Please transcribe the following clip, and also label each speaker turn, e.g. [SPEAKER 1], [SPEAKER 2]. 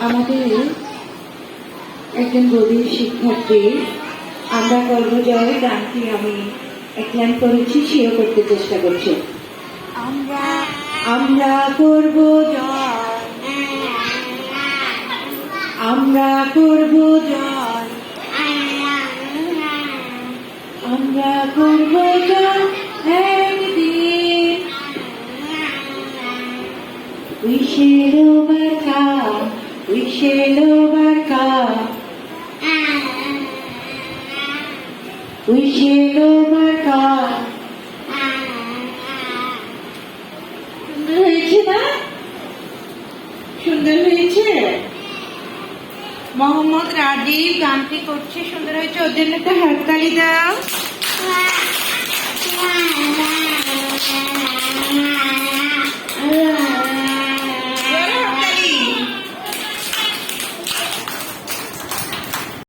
[SPEAKER 1] আমাদের একজন গভীর শিক্ষার্থী আমরা করব জয় গানটি আমি একলান করেছি সেও করতে চেষ্টা করছে।
[SPEAKER 2] আমরা
[SPEAKER 1] আমরা করব জয় আমরা করব জয় আমরা করব জয় একদিন shall shall overcome, we shall. সুন্দর হয়েছে না? সুন্দর হয়েছে?
[SPEAKER 2] মোহাম্মদ রাজীব গানটি করছে সুন্দর হয়েছে। ওর জন্য একটা হাততালি দাও।